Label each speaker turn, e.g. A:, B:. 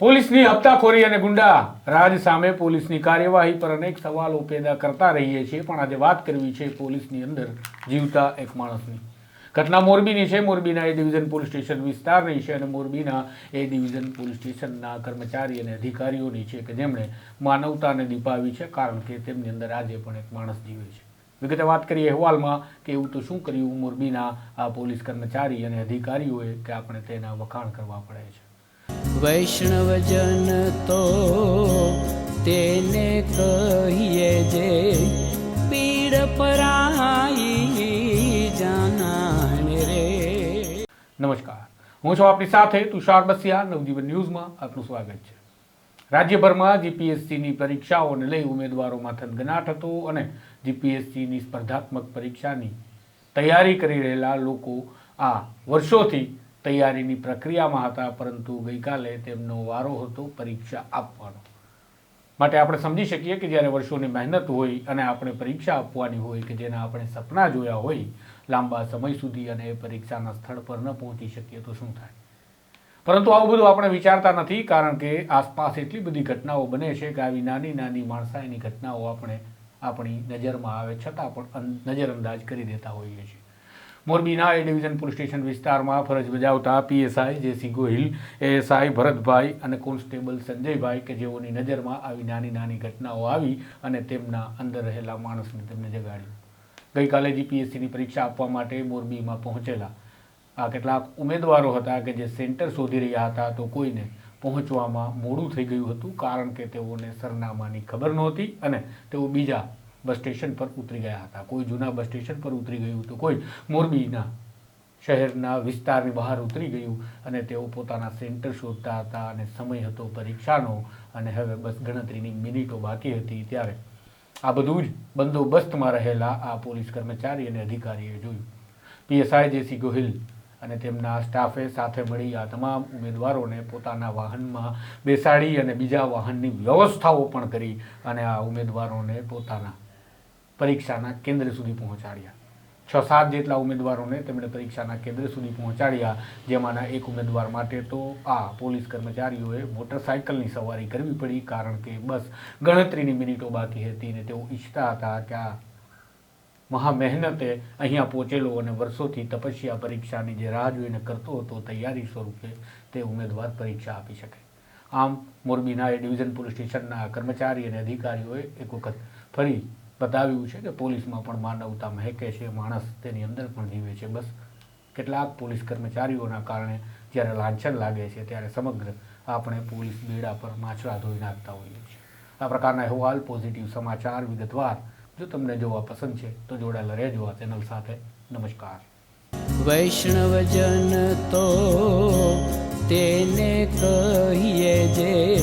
A: પોલીસની હપ્તાખોરી અને ગુંડા રાજ સામે પોલીસની કાર્યવાહી પર અનેક સવાલો પેદા કરતા રહીએ છીએ, પણ આજે વાત કરવી છે પોલીસની અંદર જીવતા એક માણસની. ઘટના મોરબીની છે, મોરબીના એ ડિવિઝન પોલીસ સ્ટેશન વિસ્તારની છે અને મોરબીના એ ડિવિઝન પોલીસ સ્ટેશનના કર્મચારી અને અધિકારીઓની છે કે જેમણે માનવતાને દીપાવી છે, કારણ કે તેમની અંદર આજે પણ એક માણસ જીવે છે. વિગતે વાત કરીએ અહેવાલમાં કે એવું તો શું કર્યું, મોરબીના આ પોલીસ કર્મચારી અને અધિકારીઓએ કે આપણે તેના વખાણ કરવા પડે છે.
B: વૈષ્ણવજન તો તેને કહીએ જે પીડ પરાઈ જાનાને રે.
A: નમસ્કાર. હું છું આપની સાથે તુષાર બસિયા. નવજીવન ન્યૂઝમાં આપનું સ્વાગત છે. રાજ્યભરમાં જીપીએસસીની પરીક્ષાઓને લઈ ઉમેદવારોમાં થનગનાટ હતો અને જીપીએસસીની સ્પર્ધાત્મક પરીક્ષાની તૈયારી કરી રહેલા લોકો આ વર્ષોથી તૈયારીની પ્રક્રિયામાં હતા, પરંતુ ગઈકાલે તેમનો વારો હતો પરીક્ષા આપવાનો. માટે આપણે સમજી શકીએ કે જ્યારે વર્ષોની મહેનત હોય અને આપણે પરીક્ષા આપવાની હોય કે જેના આપણે સપના જોયા હોય, લાંબા સમય સુધી અને એ પરીક્ષાના સ્થળ પર ન પહોંચી શકીએ તો શું થાય? પરંતુ આવું બધું આપણે વિચારતા નથી, કારણ કે આસપાસ એટલી બધી ઘટનાઓ બને છે કે આવી નાની નાની માણસાઈની ઘટનાઓ આપણે આપણી નજરમાં આવે, છતાં પણ નજરઅંદાજ કરી દેતા હોઈએ છીએ. મોરબીના એ ડિવિઝન પોલીસ સ્ટેશન વિસ્તારમાં ફરજ બજાવતા PSI J C Gohil ASI Bharatbhai અને કોન્સ્ટેબલ સંજયભાઈ કે જેઓની નજરમાં આવી નાની નાની ઘટનાઓ આવી અને તેમના અંદર રહેલા માણસને તેમને જગાડ્યું. ગઈકાલે જીપીએસસીની પરીક્ષા આપવા માટે મોરબીમાં પહોંચેલા. આ કેટલાક ઉમેદવારો હતા કે જે સેન્ટર શોધી રહ્યા હતા તો કોઈને પહોંચવામાં મોડું થઈ ગયું હતું કારણ કે તેઓને સરનામાની ખબર નહોતી અને તેઓ બીજા બસ સ્ટેશન પર ઉતરી ગયા હતા. કોઈ જૂના બસ સ્ટેશન પર ઉતરી ગયું તો કોઈ મોરબીના શહેરના વિસ્તારની બહાર ઉતરી ગયું અને તેઓ પોતાના સેન્ટર શોધતા હતા અને સમય હતો પરીક્ષાનો અને હવે બસ ગણતરીની મિનિટો બાકી હતી ત્યારે આ બધું જ બંદોબસ્તમાં રહેલા આ પોલીસ કર્મચારી અને અધિકારીએ જોયું. પીએસઆઈ જેસી ગોહિલ અને તેમના સ્ટાફે સાથે મળી આ તમામ ઉમેદવારોને પોતાના વાહનમાં બેસાડી અને બીજા વાહનની વ્યવસ્થાઓ પણ કરી અને આ ઉમેદવારોને પોતાના પરીક્ષાના કેન્દ્ર સુધી પહોંચાડ્યા. છ સાત જેટલા ઉમેદવારોને તેમણે પરીક્ષાના કેન્દ્ર સુધી પહોંચાડ્યા. જેમાંના એક ઉમેદવાર માટે તો આ પોલીસ કર્મચારીઓએ મોટરસાયકલની સવારી કરવી પડી કારણ કે બસ ગણતરીની મિનિટો બાકી હતી ને તેઓ ઈચ્છતા હતા કે આ મહા મહેનતે અહીંયા પહોંચેલો અને વર્ષોથી તપસ્યા પરીક્ષાની જે રાહ જોઈને કરતો હતો તૈયારી સ્વરૂપે તે ઉમેદવાર પરીક્ષા આપી શકે. આમ મોરબીના એ ડિવિઝન પોલીસ સ્ટેશનના કર્મચારી અને અધિકારીઓએ એક વખત ફરી બતાવ્યું છે કે પોલીસમાં પણ માનવતા મહેકે છે, માણસ તેની અંદર પણ જીવે છે. બસ કેટલાક પોલીસ કર્મચારીઓના કારણે જ્યારે લાંછન લાગે છે ત્યારે સમગ્ર આપણે પોલીસ બેડા પર માછલા ધોઈ નાખતા હોઈએ છીએ. આ પ્રકારના અહેવાલ પોઝિટિવ સમાચાર વિગતવાર. જો તમને જોવા પસંદ છે, તો જોડાયેલા રહેજો આ ચેનલ સાથે. નમસ્કાર.
B: વૈષ્ણવજન તો તેને કહીએ જે